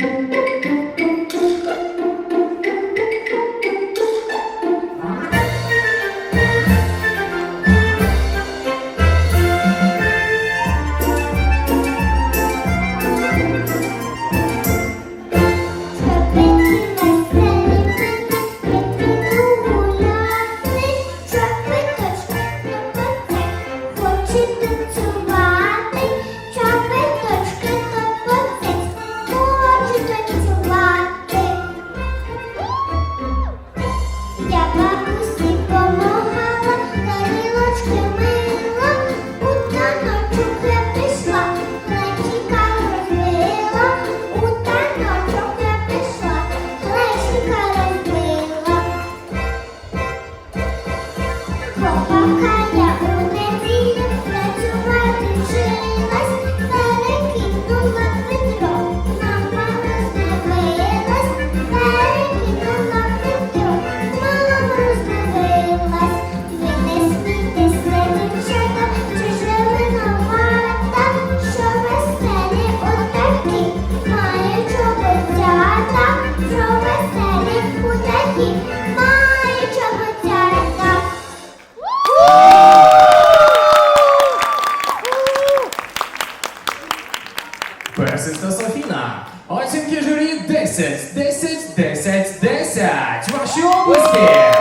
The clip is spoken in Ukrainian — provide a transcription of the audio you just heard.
Música siapa? Персиста Софіна. Оцінки журі 10, 10, 10, 10, 10. Ваші області!